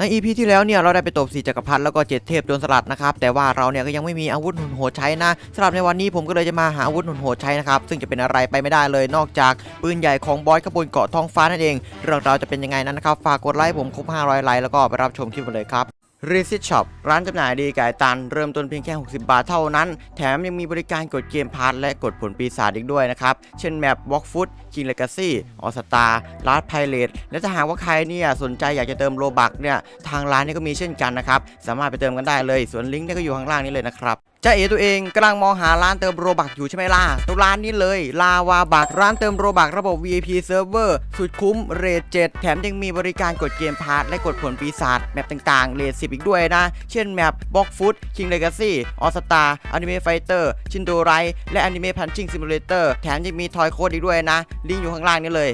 ใน EP ที่แล้วเนี่ยเราได้ไปตบสีจักรพรรดิแล้วก็เจ็ดเทพโดนสลัดนะครับแต่ว่าเราเนี่ยก็ยังไม่มีอาวุธหุนโหดใช้นะสำหรับในวันนี้ผมก็เลยจะมาหาอาวุธหุนโหดใช้นะครับซึ่งจะเป็นอะไรไปไม่ได้เลยนอกจากปืนใหญ่ของบอสขบวนเกาะท้องฟ้านั่นเอง เรื่องราวจะเป็นยังไงนั้นนะครับฝากกดไลค์ผมครบ500ไลค์แล้วก็ไปรับชมคลิปกันเลยครับ r e s i t Shop ร้านจำหน่ายดีไก่ตัน เริ่มต้นเพียงแค่ 60 บาทเท่านั้น แถมยังมีบริการกดเกมพาร์ทและกดผลปีศาจอีกด้วยนะครับ เช่นแมป Walk Foot King Legacy All Star Last Pirate และถ้าหากว่าใครเนี่ยสนใจอยากจะเติมโลบักเนี่ย ทางร้านนี่ก็มีเช่นกันนะครับ สามารถไปเติมกันได้เลย ส่วนลิงก์เนี่ยก็อยู่ข้างล่างนี้เลยนะครับจ้าเอตัวเองกำลังมองหาร้านเติมโรบักอยู่ใช่ไหมล่ะตัวร้านนี้เลย ลาวาบักร้านเติมโรบักระบบ VIP Server สุดคุ้มเรท7แถมยังมีบริการกดเกมพาร์ทและกดผลปีศาจแมปต่างๆ เรท10อีกด้วยนะ เช่นแมปบ็อกฟุตคิงเลกาซี่ออสตาอนิเมะไฟเตอร์ชินโดไรและอนิเมะพันชิงซิมูเลเตอร์แถมยังมีทอยโค้ดอีกด้วยนะ ลิงก์อยู่ข้างล่างนี้เลย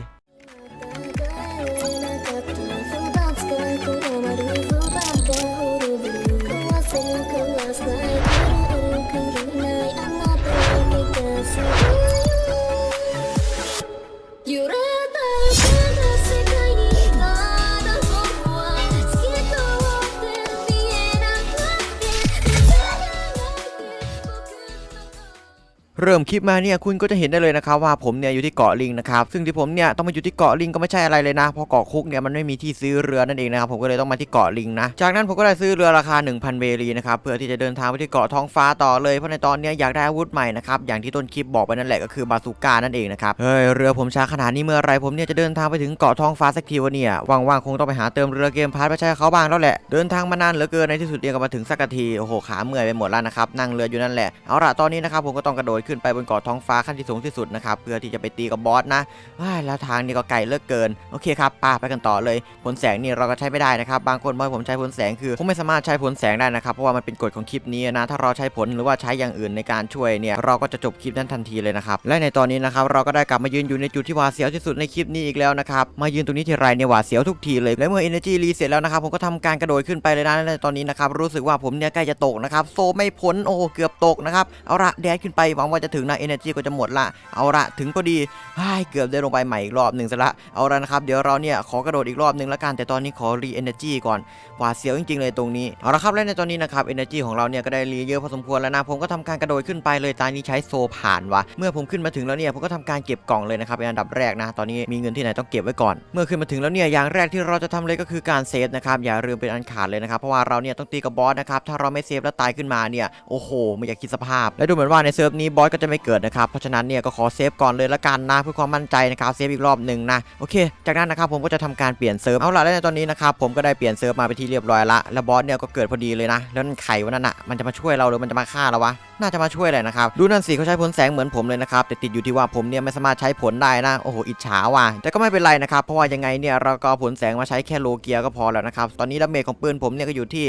เริ่มคลิปมาเนี่ยคุณก็จะเห็นได้เลยนะครับว่าผมเนี่ยอยู่ที่เกาะลิงนะครับซึ่งที่ผมเนี่ยต้องมาอยู่ที่เกาะลิงก็ไม่ใช่อะไรเลยนะเพราะเกาะคุกเนี่ยมันไม่มีที่ซื้อเรือนั่นเองนะครับผมก็เลยต้องมาที่เกาะลิงนะจากนั้นผมก็ได้ซื้อเรือราคา 1,000 เบรีนะครับเพื่อที่จะเดินทางไปที่เกาะท้องฟ้าต่อเลยเพราะในตอนเนี้ยอยากได้อาวุธใหม่นะครับอย่างที่ต้นคลิปบอกไปนั่นแหละก็คือบาซูก้านั่นเองนะครับเฮ้ยเรือผมช้าขนาดนี้เมื่อไรผมเนี่ยจะเดินทางไปถึงเกาะท้องฟ้าสักทีวะเนี่ยว่างๆคงต้องไปหาเติมเรือเกมพาร์ทไปใช้เขาบ้างแล้วแหละเดินทางมานานเหลือเกินในที่สุดเนี่ยก็มาถึงสักทีโอ้โหขาเมื่อยไปหมดแล้วนะครับนั่งเรืออยู่นั่นแหละเอาล่ะตอนนี้นะครับผมก็ต้องกระโดดขึ้นไปบนเกาะท้องฟ้าขั้นที่สูงที่สุดนะครับเพื่อที่จะไปตีกับบอสนะว้าแล้วทางนี่ก็ไกลเลือกเกินโอเคครับป้าไปกันต่อเลยผลแสงนี่เราก็ใช้ไม่ได้นะครับบางคนบอกผมใช้ผลแสงคือผมไม่สามารถใช้ผลแสงได้นะครับเพราะว่ามันเป็นกฎของคลิปนี้นะถ้าเราใช้ผลหรือว่าใช้อย่างอื่นในการช่วยเนี่ยเราก็จะจบคลิปนั้นทันทีเลยนะครับและในตอนนี้นะครับเราก็ได้กลับมายืนอยู่ในจุดที่หวาดเสียวที่สุดในคลิปนี้อีกแล้วนะครับมายืนตรงนี้ทีไรเนี่ยหวาดเสียวทุกทีเลยและเมื่อ energy รีเสร็จแล้วนะครับผมก็ทำการกระโดดขึ้นไปเลยนะและในตอนนี้นะครับรู้สึกว่าผมเนี่ยใกล้จะตกนะครับโซไม่พ้นโอ้เกือบตกนะครับเอาละแดดขึ้นไปหวังว่าจะถึงนะ energy ก็จะหมดละเอาละถึงพอดีไอ้เกือบได้ลงไปใหม่อีกรอบหนึ่งซะละเอาละนะครับเดี๋ยวเราเนี่ยขอกระโดดอีกรอบหนึ่งละกันแต่ตอนนี้ขอรี energy ก่อนหวาดเสียวจริงๆเลยตรงนี้เอาละครับและในตอนนี้นะครับ energy ของเราเนี่ยก็ได้รีเยอะพอสมควรแล้วนะผมก็ทำการกระโดดขึ้นไปเลยตอนนี้ใช้โซผ่านวะเมื่อผมขึ้นมาถึงแล้วเนี่ยผมก็ทำการเก็บกล่องเลยนะครับเป็นอันดับแรกนะตอนนี้มีเงินที่ไหนต้องเก็บไว้ก่อน เมื่อขึ้นมาถึงแล้วเนี่ยอย่างแรกที่เราจะทำเลยก็คือการเซฟนะครับอย่าลืมเป็นอันขาดเลยนะครับเพราะว่าเราเนี่ยต้องตีกับบอสนะครับถ้าเราไม่เซฟแล้วตายขึ้นมาเนี่ยโอ้โหไม่อยากคิดสภาพ และดูเหมือนว่าในเซิร์ฟนี้บอยก็จะไม่เกิดนะครับ เพราะฉะนั้นเนี่ยก็ขอเซฟก่อนเลยละกันนะเพื่อความมั่นใจนะครับเซฟอีกรอบหนึ่งนะโอเค จากนั้นนะครับผมก็จะทำการเปลี่ยนเซิร์ฟเอาล่ะในตอนนี้นะครับผมก็ได้เปลี่ยนเซิร์ฟมาไปที่เรียบร้อยละแล้วบอสเนี่ยก็เกิดพอดีเลยนะแล้วนั่นไข่วะนั่นอะมันจะมาช่วยเราหรือมันจะมาฆ่าเราวะน่าจะมาช่วยแหละนะครับ ดูนั่นสิเขาใช้ผลแสงเหมือนผมเลยนะครับ แต่ติดอยู่ที่ว่าผมเนี่ยไม่สามารถใช้ผลได้นะ โอ้โห อิจฉาว่ะ แต่ก็ไม่เป็นไรนะครับ เพราะว่ายังไงเนี่ยเราก็ผลแสงมาใช้แค่โลเกียก็พอแล้วนะครับ ตอนนี้ดาเมจของปืนผมเนี่ยก็อยู่ที่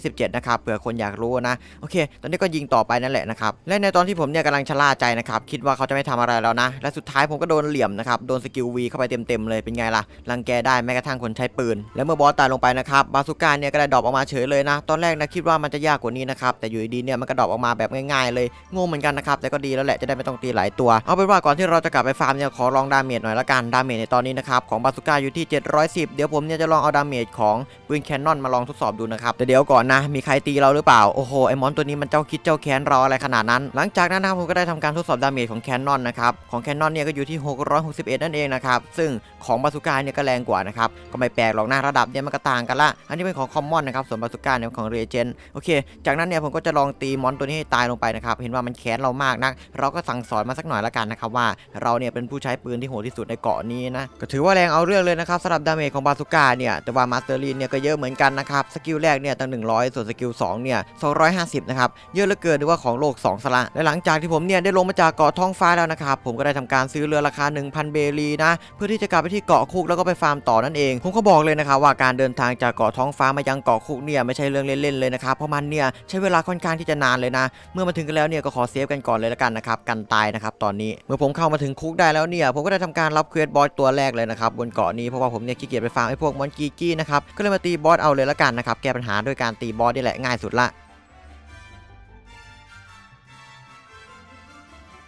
727 นะครับ เผื่อคนอยากรู้นะ โอเค ตอนนี้ก็ยิงต่อไปนั่นแหละนะครับ และในตอนที่ผมเนี่ยกำลังชะล่าใจนะครับ คิดว่าเขาจะไม่ทำอะไรแล้วนะ และสุดท้ายผมก็โดนเหลี่ยมนะครับ โดนสกิลวีเข้าไปเต็มๆเลย เป็นไงล่ะ รังแกได้แม้กระทั่งคนใช้ปืน และเมื่อบอสตายลงไปนะครับ บาสุก้าเนี่ยก็ได้ดรอปออกมาเฉยเลยนะ ตอนแรกนะคิดว่ามันจะยากกว่านี้นะครับ แต่อยู่ดีๆเนี่ยมันก็ดรอปออกมาแบบง่ายๆเลยงงเหมือนกันนะครับแต่ก็ดีแล้วแหละจะได้ไม่ต้องตีหลายตัว เอาเป็นว่าก่อนที่เราจะกลับไปฟาร์มเนี่ยขอลองดาเมจหน่อยละกันดาเมจในตอนนี้นะครับของบาสุก้าอยู่ที่ 710 เดี๋ยวผมเนี่ยจะลองเอาดาเมจของปืนแคนนอนมาลองทดสอบดูนะครับแต่เดี๋ยวก่อนนะมีใครตีเราหรือเปล่าโอ้โหไอมอนตัวนี้มันเจ้าคิดเจ้าแค้นเราอะไรขนาดนั้น หลังจากนั้นนะครับผมก็ได้ทำการทดสอบดาเมจของแคนนอนนะครับของแคนนอนเนี่ยก็อยู่ที่ 661 นั่นเองนะครับซึ่งของบาสุก้าเนี่ยก็แรงกว่านะครับก็ไม่แปลกหรอกนะระดับเนี่ยมันก็ต่างกันละอันนี้เป็นของคอมมอนนะครับส่วนบาสุก้าเนี่ยของเรเจนโอเค จากนั้นเนี่ยผมก็จะลองตีมอนตัวนี้ให้ตายลงไปนะครับ เห็นว่ามันแค้นเรามากนัก เราก็สั่งสอนมาสักหน่อยละกันนะครับว่าเราเนี่ยเป็นผู้ใช้ปืนที่โหดที่สุดในเกาะนี้นะ ก็ถือว่าแรงเอาเรื่องเลยนะครับสำหรับดาเมจของบาสุก้าเนี่ย แต่ว่ามาสเตอร์ลีนเนี่ยก็เยอะเหมือนกันนะครับ สกิลแรกเนี่ยตั้ง 100 ส่วนสกิล2เนี่ย 250 นะครับ เยอะเหลือเกินหรือว่าของโลก 2 สละ และหลังจากที่ผมเนี่ยได้ลงมาจากเกาะท้องฟ้าแล้วนะครับผมก็ได้ทำการซื้อเรือราคา 1,000 เบรีนะเพื่อที่จะกลับไปที่เกาะคุกแล้วก็ไปฟาร์มต่อนั่นเองผมก็บอกเลยนะครับว่าการเดินทางจากเกาะท้องฟ้ามายังเกาะคุกเนี่ยไม่ใช่เรื่องเล่นๆเลยนะครับเพราะมันเนี่ยใช้เวลาค่อนข้างที่จะนานเลยนะเมื่อมาถึงกันแล้วเนี่ยก็ขอเซฟกันก่อนเลยละกันนะครับกันตายนะครับตอนนี้เมื่อผมเข้ามาถึงคุกได้แล้วเนี่ยผมก็ได้ทำการรับเควสบอสตัวแรกเลยนะครับบนเกาะนี้เพราะว่าผมเนี่ยขี้เกียจไปฟาร์มไอ้พวกมอนกีกี้นะครับก็เลยมาตีบอสเอาเลยละกันนะครับแก้ปัญหาด้วยการตีบอสนี่แหละง่ายสุดละ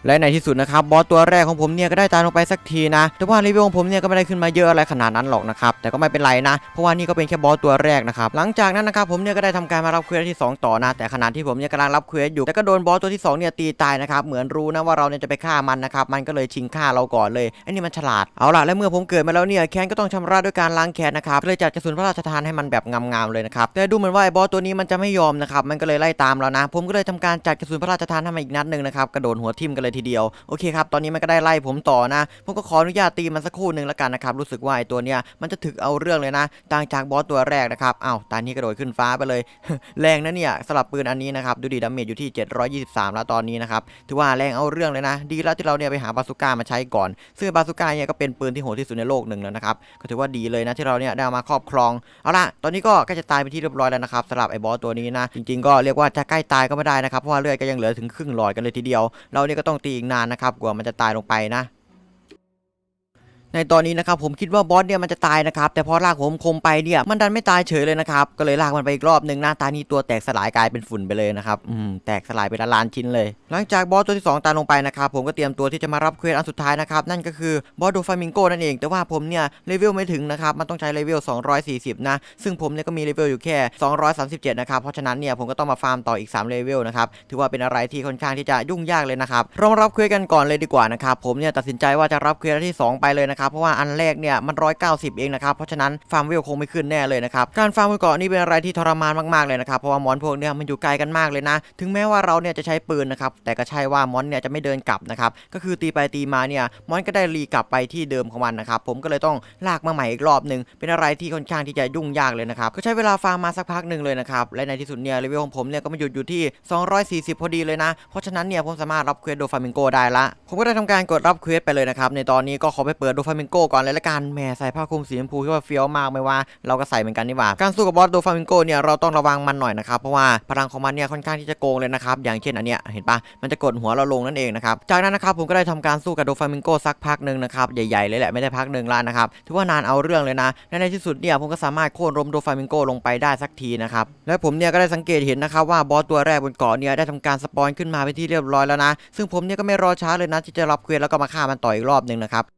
และในที่สุดนะครับบอสตัวแรกของผมเนี่ยก็ได้ตายลงไปสักทีนะ แต่ว่ารีวิวของผมเนี่ยก็ไม่ได้ขึ้นมาเยอะอะไรขนาดนั้นหรอกนะครับ แต่ก็ไม่เป็นไรนะ เพราะว่านี่ก็เป็นแค่บอสตัวแรกนะครับ หลังจากนั้นนะครับผมเนี่ยก็ได้ทำการมารับเควสที่ 2 ต่อนะ แต่ขณะที่ผมเนี่ยกำลังรับเควสอยู่ แต่ก็โดนบอสตัวที่2เนี่ยตีตายนะครับ เหมือนรู้นะว่าเราเนี่ยจะไปฆ่ามันนะครับ มันก็เลยชิงฆ่าเราก่อนเลยไอ้นี่มันฉลาด เอาล่ะ และเมื่อผมเกิดมาแล้วเนี่ยแค้นก็ต้องชำระด้วยการล้างแค้นนะครับ เลยจัดกระสุนพระราชทานให้มันแบบงามๆเลยนะครับ แต่ดูเหมือนว่าไอ้บอสตัวนี้มันจะไม่ยอมนะครับ มันก็เลยไล่ตามเรานะ ผมก็เลยทำการจัดกระสุนพระราชทานให้มันอีกนัดหนึ่งนะครับกระโดดหัวทิ่มกันเลยทีเดียว โอเคครับ ตอนนี้มันก็ได้ไล่ผมต่อนะ ผมก็ขออนุญาตตีมันสักครู่หนึ่งแล้วกันนะครับ รู้สึกว่าไอตัวเนี้ยมันจะถึกเอาเรื่องเลยนะ ต่างจากบอสตัวแรกนะครับอ้าวตอนนี้กระโดดขึ้นฟ้าไปเลย แรงนะเนี่ยสลับปืนอันนี้นะครับ ดูดีดาเมจอยู่ที่ 723 แล้วตอนนี้นะครับ ถือว่าแรงเอาเรื่องเลยนะ ดีแล้วที่เราเนี่ยไปหาบาซูก้ามาใช้ก่อน ซึ่งบาซูก้าเนี่ยก็เป็นปืนที่โหดที่สุดในโลกหนึ่งแล้วนะครับ ก็ถือว่าดีเลยนะที่เราเนี่ยได้ามาครอบครอง เอาล่ะ ตอนนี้ก็ใกล้จะตายไปที่เรียบร้อยแล้วนะครับสำหรับไอ้บอสตัวนี้นะ จริง ๆ ก็เรียกว่าจะใกล้ตายก็ไม่ได้นะครับ เพราะว่าเลือดก็ยังเหลือถึงครึ่งหลอดกันเลยทีเดียว เราเนี่ยก็ต้องตีอีกนานนะครับกว่ามันจะตายลงไปนะ ในตอนนี้นะครับผมคิดว่าบอสเนี่ยมันจะตายนะครับแต่พอลากผมคมไปเนี่ยมันดันไม่ตายเฉยเลยนะครับก็เลยลากมันไปอีกรอบหนึ่งหน้าตานี้ตัวแตกสลายกลายเป็นฝุ่นไปเลยนะครับอืมแตกสลายไปละล้านชิ้นเลย หลังจากบอสตัวที่สองตายลงไปนะครับผมก็เตรียมตัวที่จะมารับเควสอันสุดท้ายนะครับนั่นก็คือบอสโดฟามิงโกนั่นเอง แต่ว่าผมเนี่ยเลเวลไม่ถึงนะครับมันต้องใช้เลเวล240 นะ ซึ่งผมเนี่ยก็มีเลเวลอยู่แค่ 237 นะครับเพราะฉะนั้นเนี่ยผมก็ต้องมาฟาร์มต่ออีก3เลเวลนะครับถือว่าเป็นอะไรที่ค่อนข้างที่จะยุ่งยากเลยนะครับเรามารับเควสกันก่อนเลยดีกว่านะครับผมเนี่ยตัดสินใจว่าจะรับเควสอันที่สองไปเลยนะครับเพราะว่าอันแรกเนี่ยมัน 190 เองนะครับ เพราะฉะนั้นฟาร์มเวลคงไม่ขึ้นแน่เลยนะครับ การฟาร์มบนเกาะนี่เป็นอะไรที่ทรมานมากๆเลยนะครับ เพราะว่ามอนพวกเนี่ยมันอยู่ไกลกันมากเลยนะ ถึงแม้ว่าเราเนี่ยจะใช้ปืนนะครับ แต่ก็ใช่ว่ามอนเนี่ยจะไม่เดินกลับนะครับ ก็คือตีไปตีมาเนี่ยมอนก็ได้รีกลับไปที่เดิมของมันนะครับ ผมก็เลยต้องลากมาใหม่อีกรอบหนึ่งเป็นอะไรที่ค่อนข้างที่จะยุ่งยากเลยนะครับ ก็ใช้เวลาฟาร์มมาสักพักหนึ่งเลยนะครับ และในที่สุดเนี่ยเลเวลของผมเนี่ยก็มาหยุดอยู่ที่ 240 พอดีเลยนะ เพราะฉะนั้นเนี่ยผมสามารถรับเควสโดฟามิงโกได้ละ ผมก็ได้ทำการกดรับเควสไปเลยนะครับ ในตอนนี้ก็ขอไปเปิดโดฟามิงโกก่อนเลยละกันแหมใส่ผ้าคลุมสีชมพูที่ว่าเฟี้ยวมากไม่ว่าเราก็ใส่เหมือนกันนี่หว่าการสู้กับบอสโดฟามิงโกเนี่ยเราต้องระวังมันหน่อยนะครับเพราะว่าพลังของมันเนี่ยค่อนข้างที่จะโกงเลยนะครับอย่างเช่นอันเนี้ยเห็นปะมันจะกดหัวเราลงนั่นเองนะครับจากนั้นนะครับผมก็ได้ทำการสู้กับโดฟามิงโกสักพักหนึ่งนะครับใหญ่ๆเลยแหละไม่ได้พักหนึ่งละนะครับถือว่านานเอาเรื่องเลยนะและในที่สุดเนี่ยผมก็สามารถโค่นรมโดฟามิงโกลงไปได้สักทีนะครับและผมเนี่ยก็ได้สังเกตเห็นนะครับว่าบอสตัวแรกบนเกาะเนี่ยได้ทำการสปอนขึ้นมาเป็นที่เรียบร้อยแล้วนะซึ่งผมเนี่ยก็ไม่รอช้าเลยนะที่จะรับเควสแล้วก็มาฆ่ามันต่ออีกรอบหนึ่งนะครับ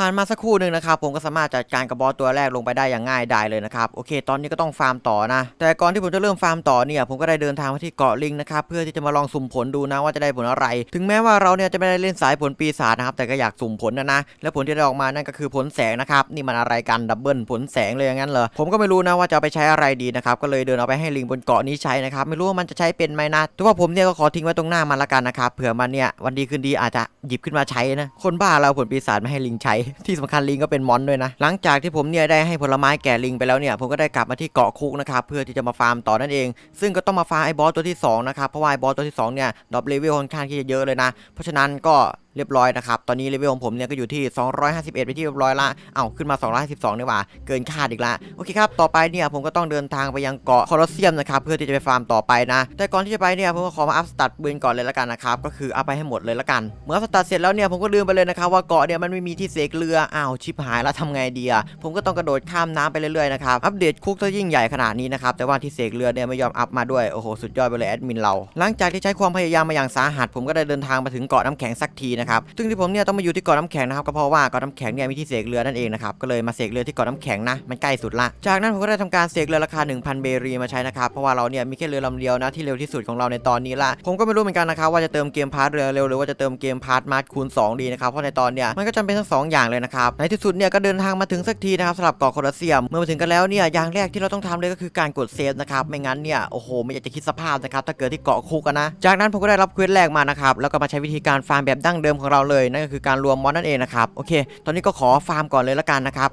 ผ่านมาสักครู่หนึ่งนะครับผมก็สามารถจัดการกับบอสตัวแรกลงไปได้อย่างง่ายดายเลยนะครับโอเค ตอนนี้ก็ต้องฟาร์มต่อนะ แต่ก่อนที่ผมจะเริ่มฟาร์มต่อเนี่ยผมก็ได้เดินทางมาที่เกาะลิงนะครับเพื่อที่จะมาลองสุ่มผลดูนะว่าจะได้ผลอะไร ถึงแม้ว่าเราเนี่ยจะไม่ได้เล่นสายผลปีศาจนะครับแต่ก็อยากสุ่มผลนะนะและผลที่ได้ออกมานั่นก็คือผลแสงนะครับนี่มันอะไรกันดับเบิลผลแสงเลยอย่างนั้นเหรอผมก็ไม่รู้นะว่าจะไปใช้อะไรดีนะครับก็เลยเดินเอาไปให้ลิงบนเกาะนี้ใช้นะครับไม่รู้ว่ามันจะใช้เป็นไหมนะแต่ว่าผมเนี่ยก็ขอทิ้งไว้ตรงหน้ามันละกันนะครับเผื่อมันเนี่ยวันดีคืนดีอาจจะหยิบขึ้นมาใช้นะคนบ้าเราผลปีศาจไม่ให้ลิงใช้ที่สำคัญลิงก็เป็นมอนด้วยนะ หลังจากที่ผมเนี่ยได้ให้ผลไม้แก่ลิงไปแล้วเนี่ยผมก็ได้กลับมาที่เกาะคุกนะครับเพื่อที่จะมาฟาร์มต่อนั่นเอง ซึ่งก็ต้องมาฟาร์มไอ้บอสตัวที่สองนะครับเพราะว่าไอ้บอสตัวที่สองเนี่ยดรอปเลเวลค่อนข้างที่จะเยอะเลยนะ เพราะฉะนั้นก็ เรียบร้อยนะครับ ตอนนี้เลเวลของผมเนี่ยก็อยู่ที่ 251 ไปที่เรียบร้อยละ เอ้าขึ้นมา 252นี่หว่า เกินคาดอีกละ โอเคครับ ต่อไปเนี่ยผมก็ต้องเดินทางไปยังเกาะคอลอสเซียมนะครับ เพื่อที่จะไปฟาร์มต่อไปนะ แต่ก่อนที่จะไปเนี่ยผมก็ขอมาอัพสตัดปืนก่อนเลยละกันนะครับ ก็คือเอาไปให้หมดเลยละกัน เมื่อสตัดเสร็จแล้วเนี่ยผมก็ลืมไปเลยนะครับว่าเกาะเนี่ยมันไม่มีที่เสกเรือ อ้าวชิบหายแล้วทำไงดีอะผมก็ต้องกระโดดข้ามน้ำไปเรื่อยๆนะครับอัปเดตคุกซะยิ่งใหญ่ขนาดนี้นะครับแต่ว่าที่เสกเรือเนี่ยไม่ยอมอัพมาด้วยโอ้โหสุดยอดไปเลยแอดมินเราหลังจากที่ใช้ความพยายามมาอย่างสาหัส ผมก็ได้เดินทางมาถึงเกาะน้ำแข็งสักทีนะครับซึ่งที่ผมเนี่ยต้องมาอยู่ที่เกาะน้ำแข็งนะครับก็เพราะว่าเกาะน้ำแข็งเนี่ยมีที่เสกเรือนั่นเองนะครับก็เลยมาเสกเรือที่เกาะน้ำแข็งนะมันใกล้สุดละจากนั้นผมก็ได้ทำการเสกเรือราคา 1,000 เบรีมาใช้นะครับเพราะว่าเราเนี่ยมีแค่เรือลำเดียวนะที่เร็วที่สุดของเราในตอนนี้ละผมก็ไม่รู้เหมือนกันนะครับว่าจะเติมเกมพาร์ทเรือเร็วหรือว่าจะเติมเกมพาร์ทมาร์ทคูณ2ดีนะครับเพราะในตอนเนี่ยมันก็จำเป็นทั้งสองอย่างเลยนะครับในที่สุดเนี่ยก็เดินทางมาถึงสักทีนะครับสำหรับเกาะโคลอเซียมเมื่อมาถึงกันแล้วเนี่ยอย่างแรกที่เราต้องทำเลยก็คือการกดเซฟนะครับไม่งั้นเนี่ยโอ้โหไม่อยากจะคิดสภาพนะครับถ้าเกิดที่เกาะคุกนะจากนั้นผมก็ได้รับเควสแรกมานะครับแล้วก็มาใช้วิธีการฟาร์มแบบดั้งเดิมของเราเลยนั่นก็คือการรวมมอนนั่นเองนะครับโอเค ตอนนี้ก็ขอฟาร์มก่อนเลยละกันนะครับ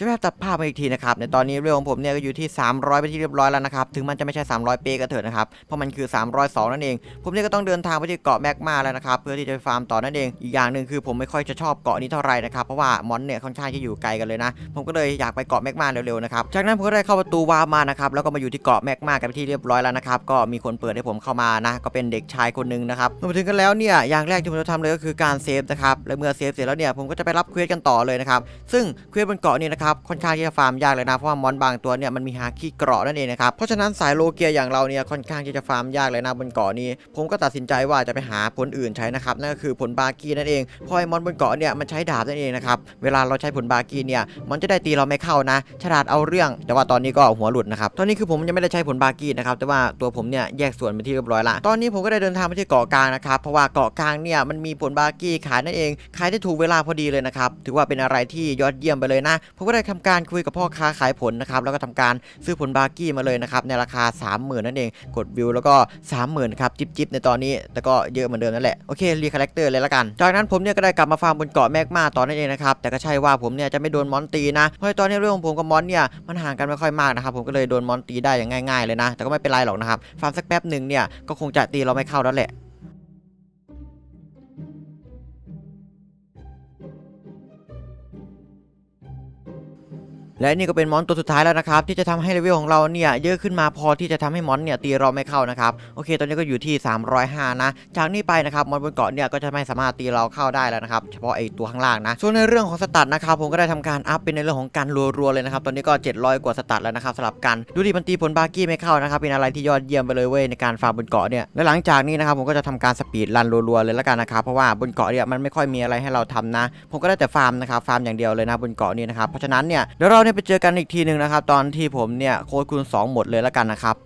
ชช่วยตัดภาพมาอีกทีนะครับในตอนนี้เรื่องของผมเนี่ยก็อยู่ที่ 300 ไปที่เรียบร้อยแล้วนะครับ ถึงมันจะไม่ใช่ 300 เป๊ก็เถอะนะครับ เพราะมันคือ 302 นั่นเอง ผมเนี่ยก็ต้องเดินทางไปที่เกาะแมกมาแล้วนะครับ เพื่อที่จะไปฟาร์มต่อนั่นเอง อีกอย่างหนึ่งคือผมไม่ค่อยจะชอบเกาะนี้เท่าไหร่นะครับ เพราะว่ามอนเนี่ยค่อนข้างจะอยู่ไกลกันเลยนะ ผมก็เลยอยากไปเกาะแมกมาเร็วๆนะครับ จากนั้นผมก็ได้เข้าประตูวาร์ปมานะครับ แล้วก็มาอยู่ที่เกาะแมกมากันไปที่เรียบร้อยแล้วนะครับ ก็มีคนเปิดให้ผมเข้ามานะ ก็เป็นเด็กชายคนนึงนะครับเมื่อมาถึงกันแล้วเนี่ย อย่างแรกที่ผมจะทำเลยก็คือการเซฟนะครับ และเมื่อเซฟเสร็จแล้วเนี่ยผมก็จะไปรับเควสกันต่อเลยนะครับซึ่งเควสบนเกาะนี่นะครับค่อนข้างที่จะฟาร์มยากเลยนะเพราะว่ามอนบางตัวเนี่ยมันมีฮาคิเกราะนั่นเองนะครับเพราะฉะนั้นสายโลเกียอย่างเราเนี่ยค่อนข้างที่จะฟาร์มยากเลยนะบนเกาะนี้ ผมก็ตัดสินใจว่าจะไปหาผลอื่นใช้นะครับนั่นก็คือผลบากีนั่นเองเพราะไอ้มอนบนเกาะเนี่ยมันใช้ดาบนั่นเองนะครับเวลาเราใช้ผลบากีเนี่ยมันจะได้ตีเราไม่เข้านะ ฉลาดเอาเรื่อง แต่ว่าตอนนี้ก็หัวหลุดนะครับตอนนี้คือผมยังไม่ได้ใช้ผลบากีนะครับแต่ว่าตัวผมเนี่ยแยกส่วนเป็นที่เรียบร้อยละตอนนี้ผมก็ได้เดินทางไปที่เกาะกลางนะครับเพราะว่าเกาะกลางเนี่ยมันมีผลบากีขายนั่นเองขายได้ถูกเวลาพอดีเลยนะครับถือว่าเป็นอะไรที่ยอดเยี่ยมไปเลยนะผมก็ได้ทำการคุยกับพ่อค้าขายผลนะครับแล้วก็ทำการซื้อผลบากี้มาเลยนะครับในราคา 30,000 นั่นเอง กดวิวแล้วก็ 30,000ครับจิ๊บๆในตอนนี้ แต่ก็เยอะเหมือนเดิมนั่นแหละ โอเครีคาแรคเตอร์เลยละกัน จากนั้นผมเนี่ยก็ได้กลับมาฟาร์มบนเกาะแมกมาต่อนั่นเองนะครับแต่ก็ใช่ว่าผมเนี่ยจะไม่โดนมอนตีนะเพราะตอนนี้เรื่องของผมกับมอนเนี่ยมันห่างกันไม่ค่อยมากนะครับผมก็เลยโดนมอนตีได้อย่างง่าย ๆเลยนะ แต่ก็ไม่เป็นไรหรอกนะครับฟาร์มสักแป๊บหนึ่งเนี่ยก็คงจะตีเราไม่เข้าแล้วแหละ และนี่ก็เป็นมอนตัวสุดท้ายแล้วนะครับที่จะทำให้เลเวลของเราเนี่ยเยอะขึ้นมาพอที่จะทำให้มอนเนี่ยตีเราไม่เข้านะครับโอเค ตอนนี้ก็อยู่ที่ 305 นะ จากนี้ไปนะครับมอนบนเกาะเนี่ยก็จะไม่สามารถตีเราเข้าได้แล้วนะครับเฉพาะไอตัวข้างล่างนะส่วนในเรื่องของสตัทนะครับผมก็ได้ทำการอัพเป็นในเรื่องของการรัวๆเลยนะครับตอนนี้ก็ 700 กว่าสตัทแล้วนะครับสลับกันดูดิมันตีผลบาร์กี้ไม่เข้านะครับเป็นอะไรที่ยอดเยี่ยมไปเลยเว้ยในการฟาร์มบนเกาะเนี่ยและหลังจากนี้นะครับผมก็จะทำการสปีดรันรัวๆเลยแล้วกันนะครับเพราะว่าบนเกาะเนี่ยมันไม่ค่อยมีอะไรให้เราทำนะ ผมก็ได้แต่ฟาร์มนะครับฟาร์มอย่างเดียวเลยนะบนเกาะนี้นะครับเพราะฉะนั้นเนี่ยเดี๋ยวเราเนี่ยไปเจอกันอีกทีหนึ่งนะครับ ตอนที่ผมเนี่ยโค้ดคูณ2หมดเลยแล้วกันนะครับ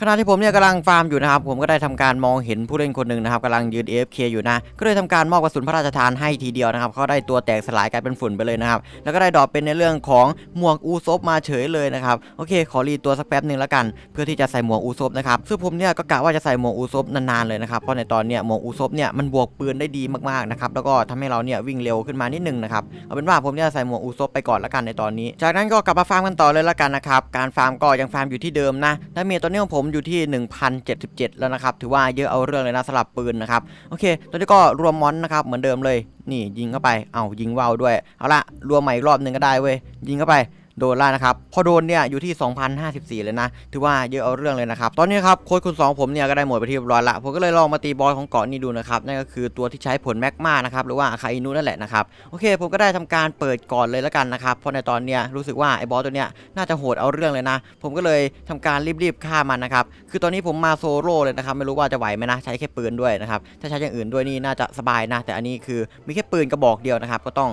ขณะที่ผมเนี่ยกำลังฟาร์มอยู่นะครับ ผมก็ได้ทำการมองเห็นผู้เล่นคนหนึ่งนะครับกำลังยืน AFK อยู่นะ ก็เลยทำการมอบกระสุนพระราชทานให้ทีเดียวนะครับเขาได้ตัวแตกสลายกลายเป็นฝุ่นไปเลยนะครับ แล้วก็ได้ดรอปเป็นในเรื่องของหมวกอูซบมาเฉยเลยนะครับโอเค ขอรีตัวสักแป๊บหนึ่งแล้วกัน เพื่อที่จะใส่หมวกอูซบนะครับซึ่งผมเนี่ยก็กะว่าจะใส่หมวกอูซบนานๆเลยนะครับเพราะในตอนเนี้ยหมวกอูซบเนี่ยมันบวกปืนได้ดีมากๆนะครับแล้วก็ทำให้เราเนี่ยวิ่งเร็วขึ้นมานิดนึงนะครับเอาเป็นว่าผมเนี่ยใส่หมวกอูซบไปก่อนแล้วกันในตอนนี้ จากนั้นก็กลับมาฟาร์มกันต่อเลยแล้วกันนะครับการฟาร์มก็ยังฟาร์มอยู่ที่เดิมนะดาเมจตอนนี้ของผมอยู่ที่ 1,077 แล้วนะครับ ถือว่าเยอะเอาเรื่องเลยนะสลับปืนนะครับ โอเค ตอนนี้ก็รวมมอนนะครับ เหมือนเดิมเลย นี่ยิงเข้าไป เอายิงว่าวด้วย เอาละรวมใหม่อีกรอบหนึ่งก็ได้เว้ย ยิงเข้าไป โดนล้วนะครับ พอโดนเนี่ยอยู่ที่ 2,054 เลยนะ ถือว่าเยอะเอาเรื่องเลยนะครับ ตอนนี้ครับโค้ดคุณ2ผมเนี่ยก็ได้หมดไปที่เรียบร้อยละ ผมก็เลยลองมาตีบอสของเกาะนี้ดูนะครับ นั่นก็คือตัวที่ใช้ผลแมกมานะครับ หรือว่าอาคาอินุนั่นแหละนะครับ โอเค ผมก็ได้ทำการเปิดก่อนเลยแล้วกันนะครับ เพราะในตอนเนี้ยรู้สึกว่าไอ้บอสตัวเนี้ยน่าจะโหดเอาเรื่องเลยนะ ผมก็เลยทำการรีบๆฆ่ามันนะครับ คือตอนนี้ผมมาโซโล่เลยนะครับ ไม่รู้ว่าจะไหวไหมนะ ใช้แค่ปืนด้วยนะครับ ถ้าใช้อย่างอื่นด้วยนี่น่าจะสบายนะ แต่อันนี้คือมีแค่ปืนกระบอกเดียวนะครับ ก็ต้อง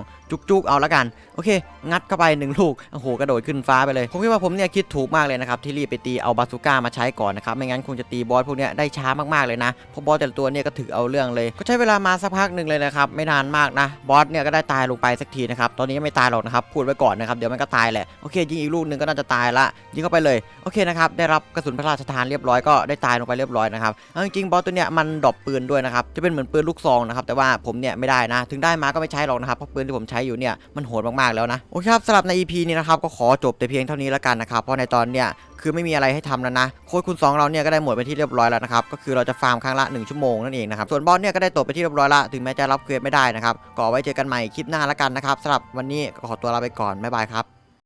จุกๆเอาละกัน โอเค งัดเข้าไปหนึ่งลูกโอ้โหกระโดดขึ้นฟ้าไปเลยผมคิดว่าผมเนี่ยคิดถูกมากเลยนะครับที่รีบไปตีเอาบาซูก้ามาใช้ก่อนนะครับไม่งั้นคงจะตีบอสพวกเนี้ยได้ช้ามากๆเลยนะเพราะบอสแต่ละตัวเนี่ยก็ถือเอาเรื่องเลยก็ใช้เวลามาสักพักหนึ่งเลยนะครับไม่นานมากนะบอสเนี่ยก็ได้ตายลงไปสักทีนะครับตอนนี้ยังไม่ตายหรอกนะครับพูดไว้ก่อนนะครับเดี๋ยวมันก็ตายแหละโอเคยิงอีกลูกหนึ่งก็น่าจะตายละยิงเข้าไปเลยโอเคนะครับได้รับกระสุนพระราชทานเรียบร้อยก็ได้ตายลงไปเรียบร้อยนะครับจริงๆบอสตัวเนี้ยมันดรอปปืนด้วยนะครับจะเป็นเหมือนปืนลูกซองนะครับแต่ว่าผมเนี่ยไม่ได้นะ ถึงได้มาก็ไม่ใช้หรอกนะครับเพราะปืนที่ผมใช้อยู่เนี่ยมันโหดมากๆแล้วนะโอเคครับสำหรับใน EP นี้นะครับก็ขอจบแต่เพียงเท่านี้แล้วกันนะครับเพราะในตอนเนี้ยคือไม่มีอะไรให้ทำแล้วนะโค้ดคุณสองเราเนี่ยก็ได้หมดไปที่เรียบร้อยแล้วนะครับก็คือเราจะฟาร์มครั้งละ 1 ชั่วโมงนั่นเองนะครับส่วนบอสเนี่ยก็ได้ตกไปที่เรียบร้อยละถึงแม้จะรับเควสไม่ได้นะครับก็เอไว้เจอกันใหม่คลิปหน้าแล้วกันนะครับสำหรับวันนี้ก็ขอตัวลาไปก่อนบ๊ายบายครับ